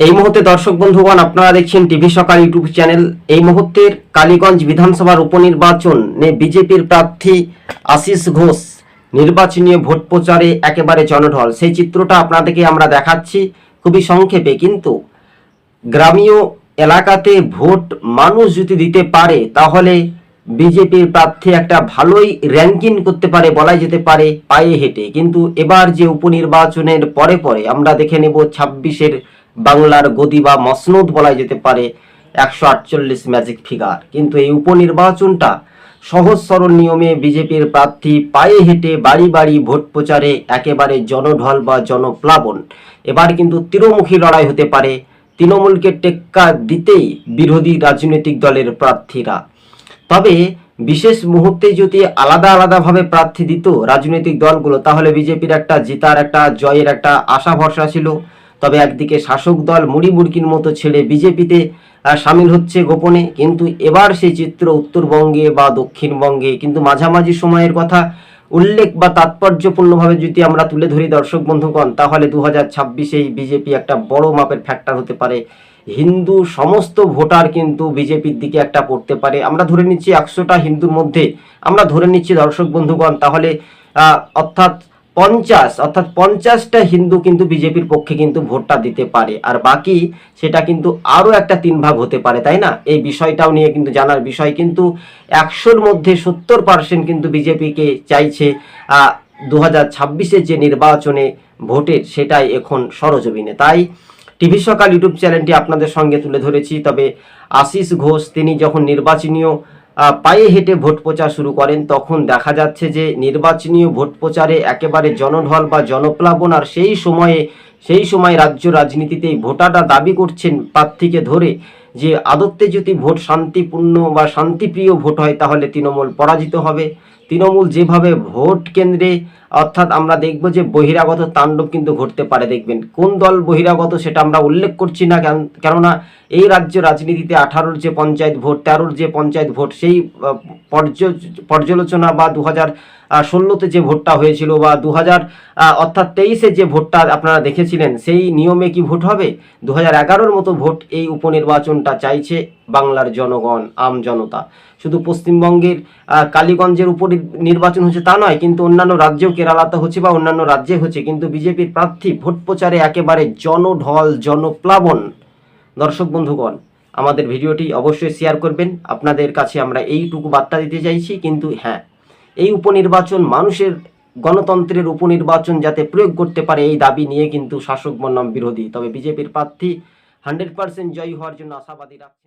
এই মুহূর্তে দর্শক বন্ধুগণ, আপনারা দেখছেন টিভি সকাল ইউটিউব চ্যানেল এই মুহূর্তের কালীগঞ্জ বিধানসভার উপনির্বাচন উপনির্বাচনে বিজেপির প্রার্থী আশিস ঘোষ। নির্বাচনীয় ভোট প্রচারে একেবারে জনঢল। সেই চিত্রটা আপনাদেরকে আমরা দেখাচ্ছি খুবই সংক্ষেপে, কিন্তু গ্রামীয় এলাকাতে ভোট মানুষ যদি দিতে পারে, তাহলে বিজেপির প্রার্থী একটা ভালোই র্যাঙ্কিং করতে পারে, বলাই যেতে পারে, পায়ে হেঁটে। কিন্তু এবার যে উপনির্বাচনের পরে পরে আমরা দেখে নেব ছাব্বিশের বাংলার গদি বা মসনদ বলাই যেতে পারে একশো আটচল্লিশ ম্যাজিক ফিগার কিন্তু এই উপনির্বাচনটা সহজ সরল নিয়মে বিজেপির প্রার্থী পায়ে হেঁটে বাড়ি বাড়ি ভোট প্রচারে একেবারে জনঢল বা জনপ্লাবন। এবার কিন্তু তীরমুখী লড়াই হতে পারে। তৃণমূলকে টেক্কা দিতেই বিরোধী রাজনৈতিক দলের প্রার্থীরা। তবে বিশেষ মুহূর্তে যদি আলাদা আলাদাভাবে প্রার্থী দিত রাজনৈতিক দলগুলো, তাহলে বিজেপির একটা জেতার একটা জয়ের একটা আশা ভরসা ছিল। তবে একদিকে শাসক দল মুড়ি মুড়কির মতো ছেড়ে বিজেপিতে সামিল হচ্ছে গোপনে। কিন্তু এবার সেই চিত্র উত্তরবঙ্গে বা দক্ষিণবঙ্গে। কিন্তু মাঝামাঝি সময়ের কথা উল্লেখ বা তাৎপর্যপূর্ণভাবে যদি আমরা তুলে ধরি দর্শক বন্ধুগণ, তাহলে দু হাজার ছাব্বিশেই বিজেপি একটা বড় মাপের ফ্যাক্টর হতে পারে। হিন্দু সমস্ত ভোটার কিন্তু বিজেপির দিকে একটা পড়তে পারে। আমরা ধরে নিচ্ছি একশোটা হিন্দুর মধ্যে। আমরা ধরে নিচ্ছি দর্শক বন্ধুগণ, তাহলে অর্থাৎ পঞ্চাশ, অর্থাৎ পঞ্চাশটা হিন্দু কিন্তু বিজেপির পক্ষে কিন্তু ভোটটা দিতে পারে। আর বাকি সেটা কিন্তু আরও একটা তিন ভাগ হতে পারে, তাই না? এই বিষয়টাও নিয়ে কিন্তু জানার বিষয় কিন্তু একশোর মধ্যে সত্তর পার্সেন্ট কিন্তু বিজেপিকে চাইছে দু হাজার ছাব্বিশের যে নির্বাচনে ভোটের সেটাই এখন সরজমিনে। তাই টিভি সকাল ইউটিউব চ্যানেলটি আপনাদের সঙ্গে তুলে ধরেছি, তবে আশিস ঘোষ, তিনি যখন নির্বাচনীয় পায়ে হেঁটে ভোট প্রচার শুরু করেন। তখন দেখা যাচ্ছে যে নির্বাচনীয় ভোট প্রচারে একেবারে জনঢল বা জনপ্লাবন, আর সেই সময়ে, সেই সময় রাজ্য রাজনীতিতে ভোটাররা দাবি করছেন প্রার্থীকে ধরে যে আদত্তে যদি ভোট শান্তিপূর্ণ বা শান্তিপ্রিয় ভোট হয়, তাহলে তৃণমূল পরাজিত হবে। তৃণমূল যেভাবে ভোট কেন্দ্রে, অর্থাৎ আমরা দেখব যে বহিরাগত তাণ্ডব কিন্তু ঘটতে পারে, দেখবেন। কোন দল বহিরাগত সেটা আমরা উল্লেখ করছি না, কেন- কেননা এই রাজ্য রাজনীতিতে আঠারোর যে পঞ্চায়েত ভোট, তেরোর যে পঞ্চায়েত ভোট, সেই পর্যালোচনা বা দু হাজার ষোলোতে যে ভোটটা হয়েছিল বা দু হাজার অর্থাৎ তেইশে যে ভোটটা আপনারা দেখেছিলেন, সেই নিয়মে কি ভোট হবে? দু হাজার এগারোর মতো ভোট এই উপনির্বাচনটা চাইছে বাংলার জনগণ, আম জনতা। শুধু পশ্চিমবঙ্গের কালীগঞ্জের উপর নির্বাচন হচ্ছে তা নয়, কিন্তু অন্যান্য রাজ্যেও কেরালাতে হচ্ছে বা অন্যান্য রাজ্যে হচ্ছে, কিন্তু বিজেপির প্রার্থী ভোট প্রচারে একেবারে জনঢল, জনপ্লাবন। দর্শক বন্ধুগণ, আমাদের ভিডিওটি অবশ্যই শেয়ার করবেন। আপনাদের কাছে আমরা এইটুকু বার্তা দিতে চাইছি, কিন্তু হ্যাঁ এই উপনির্বাচন মানুষের গণতন্ত্রের উপনির্বাচন যাতে প্রয়োগ করতে পারে, এই দাবি নিয়ে কিন্তু শাসক বনাম বিরোধী। তবে বিজেপির প্রার্থী হান্ড্রেড পার্সেন্ট জয়ী হওয়ার জন্য আশাবাদী রাখছেন।